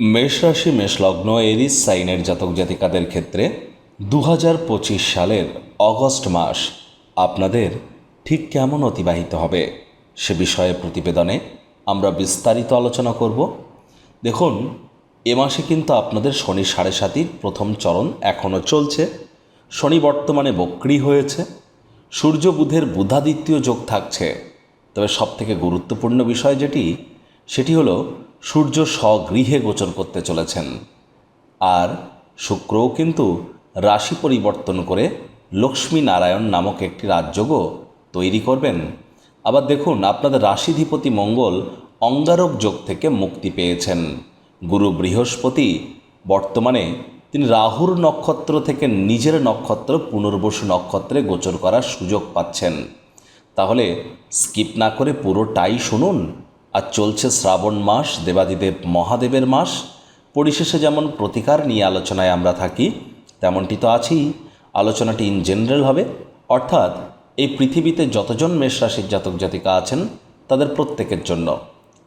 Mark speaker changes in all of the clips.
Speaker 1: মেষ রাশি মেষলগ্ন এরিস, সাইনের জাতক জাতিকাদের ক্ষেত্রে দু হাজার পঁচিশ সালের অগস্ট মাস আপনাদের ঠিক কেমন অতিবাহিত হবে সে বিষয়ে প্রতিবেদনে আমরা বিস্তারিত আলোচনা করব। দেখুন, এ মাসে কিন্তু আপনাদের শনি সাড়ে সাতির প্রথম চরণ এখনও চলছে। শনি বর্তমানে বক্রি হয়েছে। সূর্য বুধের বুধাদিত্য যোগ থাকছে। তবে সবথেকে গুরুত্বপূর্ণ বিষয় যেটি, সেটি হলো সূর্য স্বগৃহে গোচর করতে চলেছেন। আর শুক্রও কিন্তু রাশি পরিবর্তন করে লক্ষ্মী নারায়ণ নামক একটি রাজযোগও তৈরি করবেন। আবার দেখুন, আপনাদের রাশিধিপতি মঙ্গল অঙ্গারক যোগ থেকে মুক্তি পেয়েছেন। গুরু বৃহস্পতি বর্তমানে তিনি রাহুর নক্ষত্র থেকে নিজের নক্ষত্র পুনর্বসু নক্ষত্রে গোচর করার সুযোগ পাচ্ছেন। তাহলে স্কিপ না করে পুরোটাই শুনুন আর চলছে শ্রাবণ মাস, দেবাদিদেব মহাদেবের মাস। পরিশেষে যেমন প্রতিকার নিয়ে আলোচনায় আমরা থাকি, তেমনটি তো আছেই। আলোচনাটি ইন জেনারেল হবে। অর্থাৎ এই পৃথিবীতে যতজন মেষ রাশির জাতক জাতিকা আছেন, তাদের প্রত্যেকের জন্য।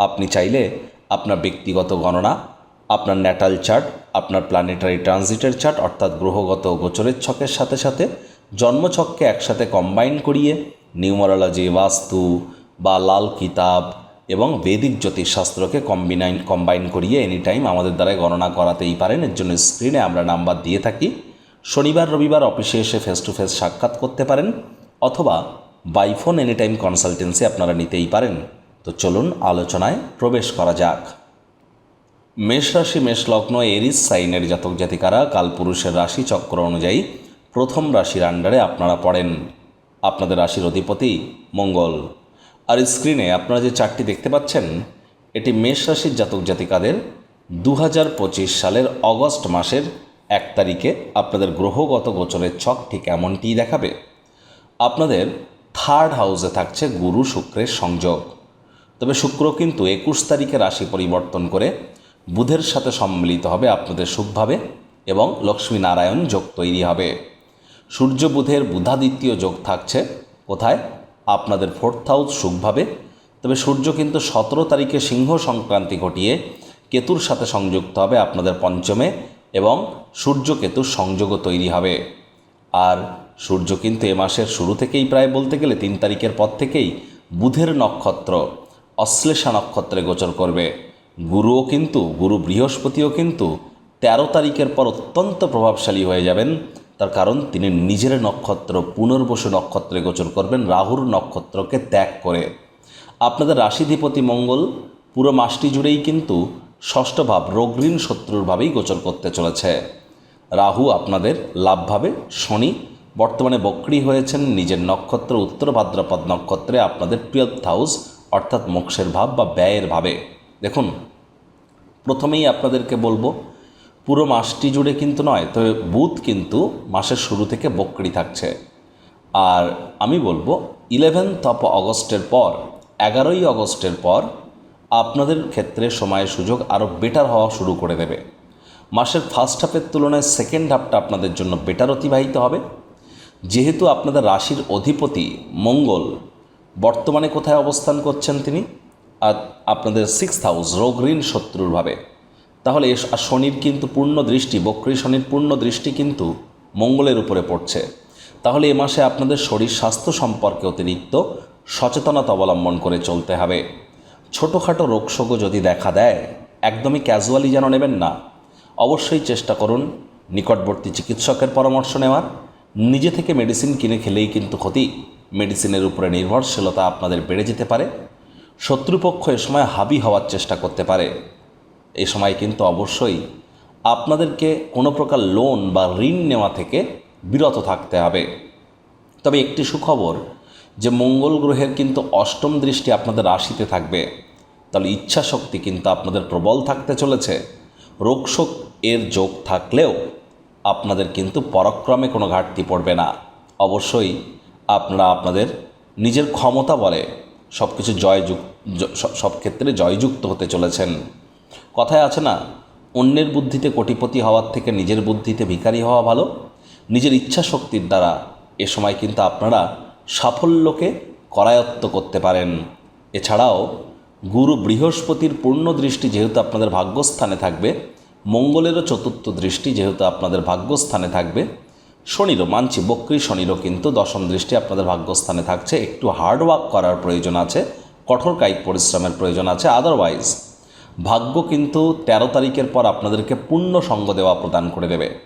Speaker 1: আপনি চাইলে আপনার ব্যক্তিগত গণনা, আপনার ন্যাটাল চার্ট আপনার প্ল্যানেটারি ট্রানজিটের চার্ট অর্থাৎ গ্রহগত গোচরের ছকের সাথে সাথে জন্মছককে একসাথে কম্বাইন করিয়ে নিউমারোলজি বাস্তু বা লাল কিতাব এবং বৈদিক জ্যোতিষশাস্ত্রকে কম্বিনাইন কম্বাইন করিয়ে এনি টাইম আমাদের দ্বারা গণনা করাতেই পারেন। এর জন্য স্ক্রিনে আমরা নাম্বার দিয়ে থাকি। শনিবার, রবিবার অফিসে এসে ফেস টু ফেস সাক্ষাৎ করতে পারেন অথবা বাইফোন এনি টাইম কনসালটেন্সি আপনারা নিতেই পারেন। তো চলুন আলোচনায় প্রবেশ করা যাক। মেষ রাশি, মেষ লগ্ন, এরিস, সাইনের জাতক জাতিকারা কালপুরুষের রাশি চক্র অনুযায়ী প্রথম রাশির আন্ডারে আপনারা পড়েন। আপনাদের রাশির অধিপতি মঙ্গল। আর স্ক্রিনে আপনারা যে চারটি দেখতে পাচ্ছেন, এটি মেষ রাশির জাতক জাতিকাদের দু হাজার পঁচিশ সালের অগস্ট মাসের এক তারিখে আপনাদের গ্রহগত গোচরের ছক ঠিক এমনটিই দেখাবে। আপনাদের থার্ড হাউসে থাকছে গুরু শুক্রের সংযোগ। তবে শুক্র কিন্তু একুশ তারিখে রাশি পরিবর্তন করে বুধের সাথে সম্মিলিত হবে আপনাদের শুভভাবে এবং লক্ষ্মী নারায়ণ যোগ তৈরি হবে। সূর্য বুধের বুধাদিত্য যোগ থাকছে কোথায়? আপনাদের ফোর্থ হাউস সুখভাবে তবে সূর্য কিন্তু সতেরো তারিখে সিংহ সংক্রান্তি ঘটিয়ে কেতুর সাথে সংযুক্ত হবে আপনাদের পঞ্চমে এবং সূর্য কেতুর সংযোগও তৈরি হবে। আর সূর্য কিন্তু এ মাসের শুরু থেকেই প্রায় বলতে গেলে তিন তারিখের পর থেকেই বুধের নক্ষত্র, অশ্লেষা নক্ষত্রে গোচর করবে। গুরুও কিন্তু, গুরু বৃহস্পতিও কিন্তু তেরো তারিখের পর অত্যন্ত প্রভাবশালী হয়ে যাবেন তার কারণ তিনি নিজের নক্ষত্র, পুনর্বসু নক্ষত্রে গোচর করবেন, রাহুর নক্ষত্রকে ত্যাগ করে। আপনাদের রাশিধিপতি মঙ্গল, পুরো মাসটি জুড়েই কিন্তু ষষ্ঠ ভাব রোগঋণ শত্রুর ভাবেই গোচর করতে চলেছে। রাহু আপনাদের লাভভাবে শনি বর্তমানে বক্রি হয়েছেন, নিজের নক্ষত্র, উত্তর ভাদ্রপদ নক্ষত্রে আপনাদের টুয়েলথ হাউস অর্থাৎ মোক্ষের ভাব বা ব্যয়ের ভাবে। দেখুন, প্রথমেই আপনাদেরকে বলব পুরো মাসটি জুড়ে কিন্তু নয়, তবে বুধ কিন্তু মাসের শুরু থেকে বকরি থাকছে। আর আমি বলব ইলেভেন্থ অফ অগস্টের পর, এগারোই অগস্টের পর, আপনাদের ক্ষেত্রে সময়ের সুযোগ আরও বেটার হওয়া শুরু করে দেবে। মাসের ফার্স্ট হাফের তুলনায় সেকেন্ড হাফটা আপনাদের জন্য বেটার অতিবাহিত হবে। যেহেতু আপনাদের রাশির অধিপতি মঙ্গল বর্তমানে কোথায় অবস্থান করছেন তিনি? আর আপনাদের সিক্স হাউস রোগ ঋণ শত্রুরভাবে তাহলে শনির কিন্তু পূর্ণ দৃষ্টি, বক্রী শনির পূর্ণ দৃষ্টি কিন্তু মঙ্গলের উপরে পড়ছে। তাহলে এ মাসে আপনাদের শরীর স্বাস্থ্য সম্পর্কে অতিরিক্ত সচেতনতা অবলম্বন করে চলতে হবে। ছোটোখাটো রোগশোকও যদি দেখা দেয়, একদমই ক্যাজুয়ালি যেন নেবেন না, অবশ্যই চেষ্টা করুন নিকটবর্তী চিকিৎসকের পরামর্শ নেওয়ার। নিজে থেকে মেডিসিন কিনে খেলেই কিন্তু ক্ষতি। মেডিসিনের উপরে নির্ভরশীলতা আপনাদের বেড়ে যেতে পারে। শত্রুপক্ষ এ সময় হাবি হওয়ার চেষ্টা করতে পারে। এই সময় কিন্তু অবশ্যই আপনাদেরকে কোনো প্রকার লোন বা ঋণ নেওয়া থেকে বিরত থাকতে হবে। তবে একটি সুখবর যে মঙ্গল গ্রহের কিন্তু অষ্টম দৃষ্টি আপনাদের রাশিতে থাকবে। তাহলে ইচ্ছা শক্তি কিন্তু আপনাদের প্রবল থাকতে চলেছে। রোগশোক এর যোগ থাকলেও আপনাদের কিন্তু পরাক্রমে কোনো ঘাটতি পড়বে না। অবশ্যই আপনারা আপনাদের নিজের ক্ষমতা বলে সব কিছু জয়যুক জ- সব- সব ক্ষেত্রে জয়যুক্ত হতে চলেছেন। কথায় আছে না, অন্যের বুদ্ধিতে কোটিপতি হওয়ার থেকে নিজের বুদ্ধিতে ভিখারি হওয়া ভালো। নিজের ইচ্ছা শক্তির দ্বারা এ সময় কিন্তু আপনারা সাফল্যকে করায়ত্ত করতে পারেন। এছাড়াও গুরু বৃহস্পতির পূর্ণ দৃষ্টি যেহেতু আপনাদের ভাগ্যস্থানে থাকবে, মঙ্গলেরও চতুর্থ দৃষ্টি যেহেতু আপনাদের ভাগ্যস্থানে থাকবে, শনিরও মানছি বক্রী শনিরও কিন্তু দশম দৃষ্টি আপনাদের ভাগ্যস্থানে থাকছে। একটু হার্ডওয়ার্ক করার প্রয়োজন আছে, কঠোর কায়িক পরিশ্রমের প্রয়োজন আছে আদারওয়াইজ ভাগ্য কিন্তু ১৩ তারিখের পর আপনাদেরকে পূর্ণ সঙ্গ দেওয়া প্রদান করে দেবে।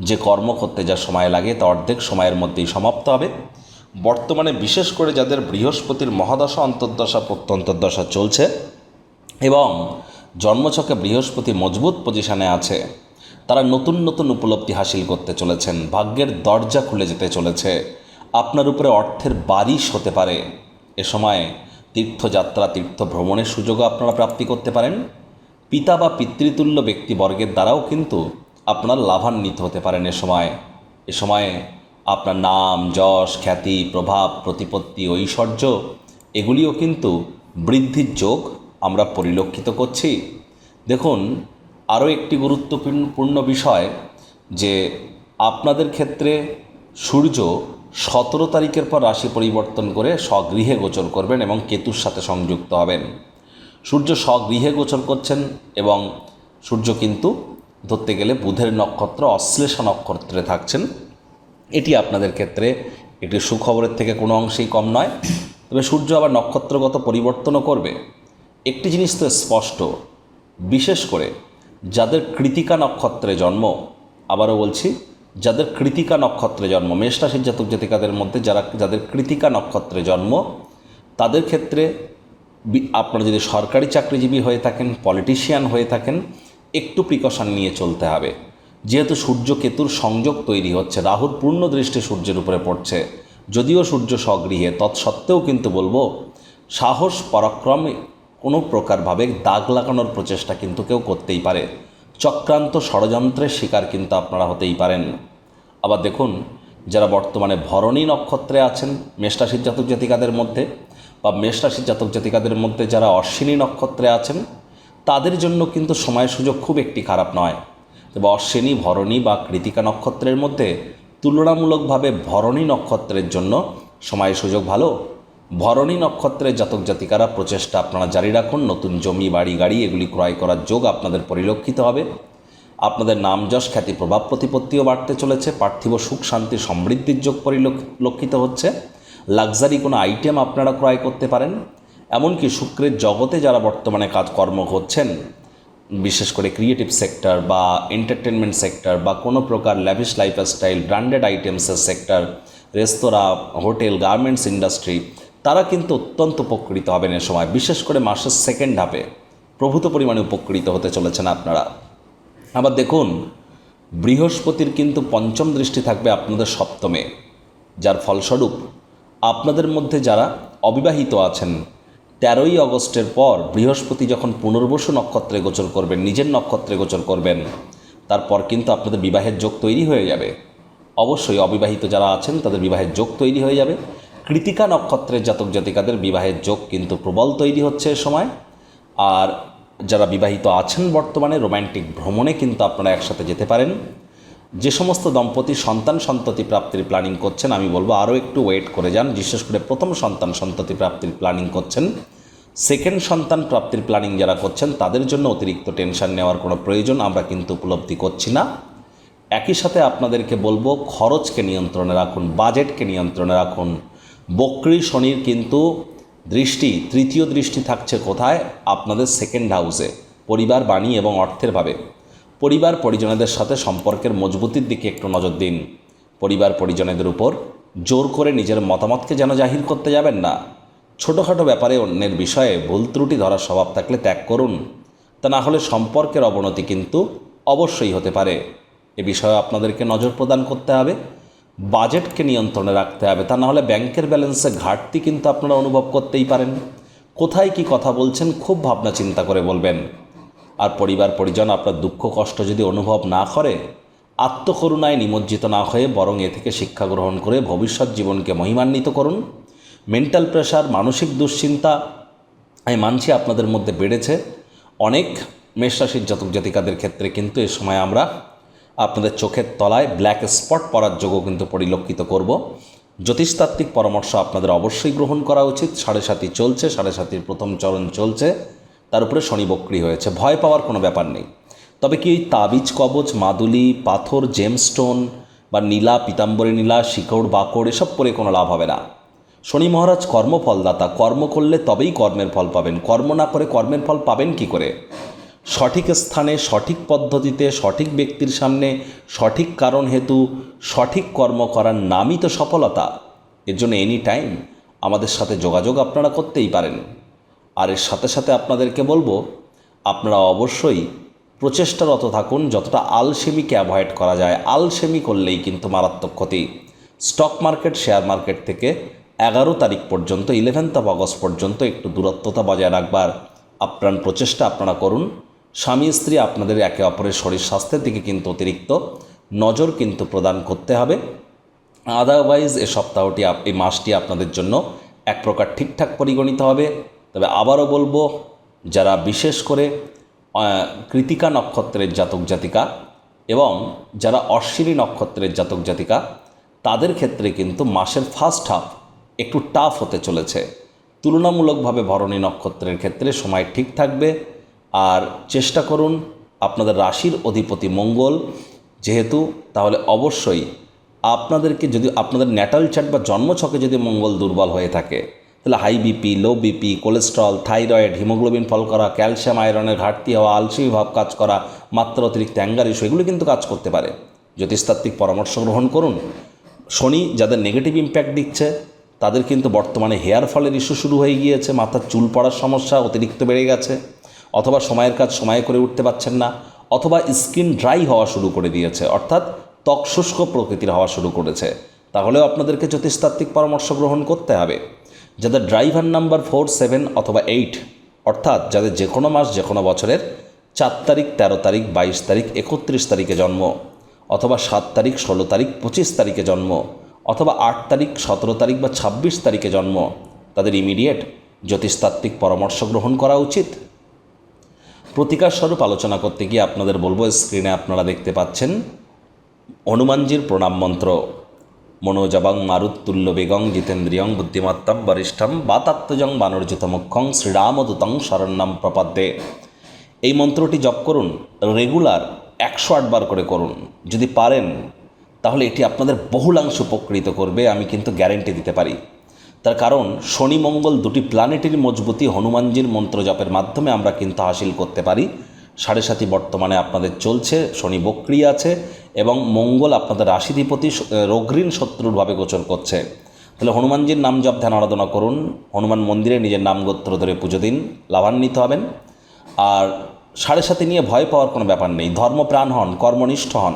Speaker 1: যে কর্ম করতে যা সময় লাগে তা অর্ধেক সময়ের মধ্যেই সমাপ্ত হবে। বর্তমানে বিশেষ করে যাদের বৃহস্পতির মহাদশা, অন্তর্দশা, প্রত্যন্তর্দশা চলছে এবং জন্মছকে বৃহস্পতি মজবুত পজিশনে আছে, তারা নতুন নতুন উপলব্ধি হাসিল করতে চলেছেন, ভাগ্যের দরজা খুলে যেতে চলেছে। আপনার উপরে অর্থের বারিশ হতে পারে। এ সময় তীর্থযাত্রা তীর্থ ভ্রমণের সুযোগও আপনারা প্রাপ্তি করতে পারেন। পিতা বা পিতৃতুল্য ব্যক্তিবর্গের দ্বারাও কিন্তু আপনার লাভান্বিত হতে পারেন এ সময়। এ সময়ে আপনার নাম, যশ, খ্যাতি, প্রভাব, প্রতিপত্তি, ঐশ্বর্য, এগুলিও কিন্তু বৃদ্ধির যোগ আমরা পরিলক্ষিত করছি। দেখুন, আরও একটি গুরুত্বপূর্ণ বিষয় যে আপনাদের ক্ষেত্রে সূর্য সতেরো তারিখের পর রাশি পরিবর্তন করে স্বগৃহে গোচর করবেন এবং কেতুর সাথে সংযুক্ত হবেন। সূর্য স্বগৃহে গোচর করছেন এবং সূর্য কিন্তু ধরতে গেলে বুধের নক্ষত্র অশ্লেষা নক্ষত্রে থাকছেন। এটি আপনাদের ক্ষেত্রে একটি সুখবরের থেকে কোনো অংশেই কম নয়। তবে সূর্য আবার নক্ষত্রগত পরিবর্তনও করবে। একটি জিনিস তো স্পষ্ট, বিশেষ করে যাদের কৃতিকা নক্ষত্রে জন্ম, আবারও বলছি যাদের কৃতিকা নক্ষত্রে জন্ম মেষ রাশির জাতক জাতিকাদের মধ্যে যারা, যাদের কৃতিকা নক্ষত্রে জন্ম, তাদের ক্ষেত্রে আপনারা যদি সরকারি চাকরিজীবী হয়ে থাকেন, পলিটিশিয়ান হয়ে থাকেন, একটু প্রিকশন নিয়ে চলতে হবে। যেহেতু সূর্য কেতুর সংযোগ তৈরি হচ্ছে, রাহুর পূর্ণ দৃষ্টি সূর্যের উপরে পড়ছে, যদিও সূর্য স্বগৃহে, তৎসত্ত্বেও কিন্তু বলব, সাহস, পরাক্রমে কোনো প্রকারভাবে দাগ লাগানোর প্রচেষ্টা কিন্তু কেউ করতেই পারে। চক্রান্ত ষড়যন্ত্রের শিকার কিন্তু আপনারা হতেই পারেন। আবার দেখুন, যারা বর্তমানে ভরণী নক্ষত্রে আছেন মেষরাশির জাতক জাতিকাদের মধ্যে বা মেষরাশির জাতক জাতিকাদের মধ্যে যারা অশ্বিনী নক্ষত্রে আছেন, তাদের জন্য কিন্তু সময় সুযোগ খুব একটি খারাপ নয়। তবে অশ্বিনী, ভরণী বা কৃতিকা নক্ষত্রের মধ্যে তুলনামূলকভাবে ভরণী নক্ষত্রের জন্য সময় সুযোগ ভালো। ভরণী নক্ষত্রের জাতক জাতিকারা প্রচেষ্টা আপনারা জারি রাখুন। নতুন জমি, বাড়ি, গাড়ি, এগুলি ক্রয় করার যোগ আপনাদের পরিলক্ষিত হবে। আপনাদের নাম যশ, খ্যাতি, প্রভাব, প্রতিপত্তিও বাড়তে চলেছে। পার্থিব সুখ, শান্তি, সমৃদ্ধির যোগ পরিলক্ষিত হচ্ছে। লাক্সারি কোনো আইটেম আপনারা ক্রয় করতে পারেন। এমনকি শুক্রের জগতে যারা বর্তমানে কাজকর্ম করছেন, বিশেষ করে ক্রিয়েটিভ সেক্টর বা এন্টারটেনমেন্ট সেক্টর বা কোনো প্রকার lavish lifestyle branded আইটেমসের sector restaurant hotel garments industry তারা কিন্তু অত্যন্ত উপকৃত হবেন এ সময়, বিশেষ করে মাসের সেকেন্ড হাফে প্রভূত পরিমাণে উপকৃত হতে চলেছেন আপনারা। আবার দেখুন, বৃহস্পতির কিন্তু পঞ্চম দৃষ্টি থাকবে আপনাদের সপ্তমে, যার ফলস্বরূপ আপনাদের মধ্যে যারা অবিবাহিত আছেন, তেরোই অগস্টের পর বৃহস্পতি যখন পুনর্বসু নক্ষত্রে গোচর করবেন, নিজের নক্ষত্রে গোচর করবেন, তারপর কিন্তু আপনাদের বিবাহের যোগ তৈরি হয়ে যাবে। অবশ্যই অবিবাহিত যারা আছেন, তাদের বিবাহের যোগ তৈরি হয়ে যাবে। কৃতিকা নক্ষত্রের জাতক জাতিকাদের বিবাহের যোগ কিন্তু প্রবল তৈরি হচ্ছে এ সময়। আর যারা বিবাহিত আছেন বর্তমানে রোম্যান্টিক ভ্রমণে কিন্তু আপনারা একসাথে যেতে পারেন। যে সমস্ত দম্পতি সন্তান সন্ততি প্রাপ্তির প্ল্যানিং করছেন, আমি বলব আরও একটু ওয়েট করে যান। বিশেষ করে প্রথম সন্তান সন্ততি প্রাপ্তির প্ল্যানিং করছেন। সেকেন্ড সন্তান প্রাপ্তির প্ল্যানিং যারা করছেন, তাদের জন্য অতিরিক্ত টেনশন নেওয়ার কোনো প্রয়োজন আমরা কিন্তু উপলব্ধি করছি না। একই সাথে আপনাদেরকে বলব খরচকে নিয়ন্ত্রণে রাখুন বাজেটকে নিয়ন্ত্রণে রাখুন। বক্রি শনির কিন্তু দৃষ্টি, তৃতীয় দৃষ্টি থাকছে কোথায়? আপনাদের সেকেন্ড হাউসে পরিবার, বাণী এবং অর্থের ভাবে। পরিবার, পরিজনেদের সাথে সম্পর্কের মজবুতির দিকে একটু নজর দিন। পরিবার, পরিজনেদের উপর জোর করে নিজের মতামতকে যেন জাহির করতে যাবেন না। ছোটোখাটো ব্যাপারে অন্যের বিষয়ে ভুল ত্রুটি ধরার স্বভাব থাকলে ত্যাগ করুন। তা না হলে সম্পর্কের অবনতি কিন্তু অবশ্যই হতে পারে। এ বিষয়ে আপনাদেরকে নজর প্রদান করতে হবে। বাজেটকে নিয়ন্ত্রণে রাখতে হবে। তা না হলে ব্যাংকের ব্যালেন্সে ঘাটতি কিন্তু আপনারা অনুভব করতেই পারেন। কোথায় কি কথা বলছেন খুব ভাবনা চিন্তা করে বলবেন। আর পরিবার, পরিজন আপনার দুঃখ, কষ্ট যদি অনুভব না করে, আত্মকরুণায় নিমজ্জিত না হয়ে বরং এ থেকে শিক্ষা গ্রহণ করে ভবিষ্যৎ জীবনকে মহিমান্বিত করুন। মেন্টাল প্রেশার, মানসিক দুশ্চিন্তা, আমি মানছি আপনাদের মধ্যে বেড়েছে। অনেক মেষরাশির জাতক জাতিকাদের ক্ষেত্রে কিন্তু এ সময় আমরা আপনাদের চোখের তলায় ব্ল্যাক স্পট পড়ার যোগও কিন্তু পরিলক্ষিত করব। জ্যোতিষতাত্ত্বিক পরামর্শ আপনাদের অবশ্যই গ্রহণ করা উচিত। সাড়ে সাতি চলছে, সাড়ে সাতির প্রথম চরণ চলছে। তার উপরে শনি বক্রি হয়েছে। ভয় পাওয়ার কোনো ব্যাপার নেই। তবে কি তাবিজ, কবচ, মাদুলি, পাথর জেমস্টোন বা নীলা, পিতাম্বরী নীলা, শিকড়, বাকড় এসব পরে কোনো লাভ হবে না। শনি মহারাজ কর্মফলদাতা। কর্ম করলে তবেই কর্মের ফল পাবেন। কর্ম না করে কর্মের ফল পাবেন কি করে? সঠিক স্থানে, সঠিক পদ্ধতিতে, সঠিক ব্যক্তির সামনে, সঠিক কারণ হেতু, সঠিক কর্ম করার নামই তো সফলতা। এর জন্য এনি টাইম আমাদের সাথে যোগাযোগ আপনারা করতেই পারেন। আর এর সাথে সাথে আপনাদেরকে বলব, আপনারা অবশ্যই প্রচেষ্টারত থাকুন, যতটা আলসেমিকে অ্যাভয়েড করা যায়। আলসেমি করলেই কিন্তু মারাত্মক ক্ষতি। স্টক মার্কেট শেয়ার মার্কেট থেকে এগারো তারিখ পর্যন্ত ইলেভেন্থ অফ আগস্ট পর্যন্ত একটু দূরত্বতা বজায় রাখবার আপ্রাণ প্রচেষ্টা আপনারা করুন। স্বামী স্ত্রী আপনাদের একে অপরের শরীর স্বাস্থ্যের দিকে কিন্তু অতিরিক্ত নজর কিন্তু প্রদান করতে হবে। আদারওয়াইজ এ সপ্তাহটি এই মাসটি আপনাদের জন্য এক প্রকার ঠিকঠাক পরিগণিত হবে। তবে আবারও বলব, যারা বিশেষ করে কৃতিকা নক্ষত্রের জাতক জাতিকা এবং যারা অশ্বিনী নক্ষত্রের জাতক জাতিকা, তাদের ক্ষেত্রে কিন্তু মাসের ফার্স্ট হাফ একটু টাফ হতে চলেছে। তুলনামূলকভাবে ভরণী নক্ষত্রের ক্ষেত্রে সময় ঠিক থাকবে। আর চেষ্টা করুন আপনাদের রাশির অধিপতি মঙ্গল। যেহেতু তাহলে অবশ্যই আপনাদেরকে যদি আপনাদের ন্যাটাল চার্ট বা জন্মছকে যদি মঙ্গল দুর্বল হয়ে থাকে, তাহলে high BP low BP cholesterol thyroid haemoglobin fall করা ক্যালসিয়াম আয়রনের ঘাটতি হওয়া আলসি ভাব কাজ করা, মাত্রা অতিরিক্ত অ্যাঙ্গার ইস্যু এগুলো কিন্তু কাজ করতে পারে। জ্যোতিষতাত্ত্বিক পরামর্শ গ্রহণ করুন। শনি যাদের নেগেটিভ ইম্প্যাক্ট দিচ্ছে, তাদের কিন্তু বর্তমানে হেয়ার ফলের ইস্যু শুরু হয়ে গিয়েছে, মাথার চুল পড়ার সমস্যা অতিরিক্ত বেড়ে গেছে। অথবা সময়ের কাজ সময়ে করে উঠতে পারছেন না, অথবা স্কিন ড্রাই হওয়া শুরু করে দিয়েছে, অর্থাৎ ত্বক শুষ্ক প্রকৃতির হওয়া শুরু করেছে। তাহলেও আপনাদেরকে জ্যোতিষতাত্ত্বিক পরামর্শ গ্রহণ করতে হবে। যাদের ড্রাইভার নাম্বার ফোর, সেভেন অথবা এইট, অর্থাৎ যাদের যে কোনো মাস যে কোনো বছরের চার তারিখ, তেরো তারিখ, বাইশ তারিখ, একত্রিশ তারিখে জন্ম, অথবা সাত তারিখ, ষোলো তারিখ, পঁচিশ তারিখে জন্ম, অথবা আট তারিখ, সতেরো তারিখ বা ছাব্বিশ তারিখে জন্ম, তাদের ইমিডিয়েট জ্যোতিষতাত্ত্বিক পরামর্শ গ্রহণ করা উচিত। প্রতিকার স্বরূপ আলোচনা করতে গিয়ে আপনাদের বলব স্ক্রিনে আপনারা দেখতে পাচ্ছেন, হনুমানজির প্রণাম মন্ত্র। মনোজবং মারুত্তুল্য বেগং জিতেন্দ্রিয়ং বুদ্ধিমত্তম বরিষ্ঠম বাতাত্মজং বানর্জিতমুখং শ্রীরামদূতং শরণ্যম প্রপাদ্যে। এই মন্ত্রটি জপ করুন রেগুলার একশো আটবার করে করুন। যদি পারেন, তাহলে এটি আপনাদের বহুলাংশ উপকৃত করবে, আমি কিন্তু গ্যারেন্টি দিতে পারি। তার কারণ, শনি মঙ্গল দুটি প্ল্যানেটের মজবুতি হনুমানজির মন্ত্র জপের মাধ্যমে আমরা কিন্তু হাসিল করতে পারি। সাড়ে সাথী বর্তমানে আপনাদের চলছে, শনি বক্রি আছে এবং মঙ্গল আপনাদের রাশিধিপতি রোগঋণ শত্রুরভাবে গোচর করছে। তাহলে হনুমানজির নাম জপ ধ্যান আরাধনা করুন। হনুমান মন্দিরে নিজের নাম গোত্র ধরে পুজো দিন, লাভান্বিত হবেন। আর সাড়ে সাথে নিয়ে ভয় পাওয়ার কোনো ব্যাপার নেই। ধর্মপ্রাণ হন, কর্মনিষ্ঠ হন,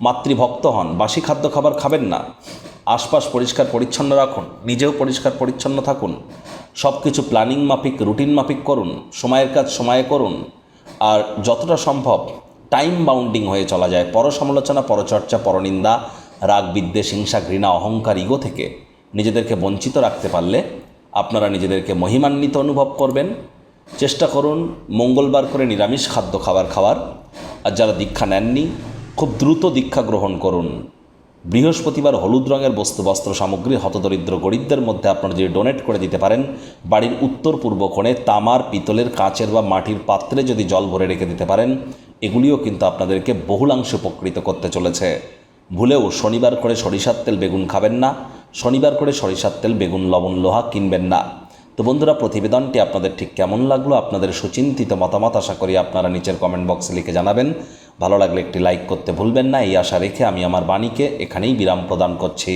Speaker 1: মাতৃভক্ত হন, বাসি খাদ্য খাবার খাবেন না। আশপাশ পরিষ্কার পরিচ্ছন্ন রাখুন, নিজেও পরিষ্কার পরিচ্ছন্ন থাকুন। সব কিছু প্ল্যানিং মাফিক, রুটিন মাফিক করুন, সময়ের কাজ সময়ে করুন। আর যতটা সম্ভব টাইম বাউন্ডিং হয়ে চলা যায়। পরসমালোচনা, পরচর্চা, পরনিন্দা, রাগ, বিদ্বেষ, হিংসা, ঘৃণা, অহংকার, ইগো থেকে নিজেদেরকে বঞ্চিত রাখতে পারলে আপনারা নিজেদেরকে মহিমান্বিত অনুভব করবেন। চেষ্টা করুন মঙ্গলবার করে নিরামিষ খাদ্য খাবার খাওয়ার। আর যারা দীক্ষা নেননি, খুব দ্রুত দীক্ষা গ্রহণ করুন। বৃহস্পতিবার হলুদ রঙের বস্তু, বস্ত্র সামগ্রী, হতদরিদ্র গরিবদের মধ্যে আপনারা যদি ডোনেট করে দিতে পারেন, বাড়ির উত্তর পূর্ব কোণে তামার, পিতলের কাঁচের বা মাটির পাত্রে যদি জল ভরে রেখে দিতে পারেন, এগুলিও কিন্তু আপনাদেরকে বহুলাংশে উপকৃত করতে চলেছে। ভুলেও শনিবার করে সরিষার তেল বেগুন খাবেন না, শনিবার করে সরিষার তেল বেগুন, লবণ, লোহা কিনবেন না। তো বন্ধুরা, প্রতিবেদনটি আপনাদের ঠিক কেমন লাগল? আপনাদের সুচিন্তিত মতামত আশা করি আপনারা নিচের কমেন্ট বক্সে লিখে জানাবেন। ভালো লাগলে একটি লাইক করতে ভুলবেন না। এই আশা রেখে আমি আমার বাণীকে এখানেই বিরাম প্রদান করছি।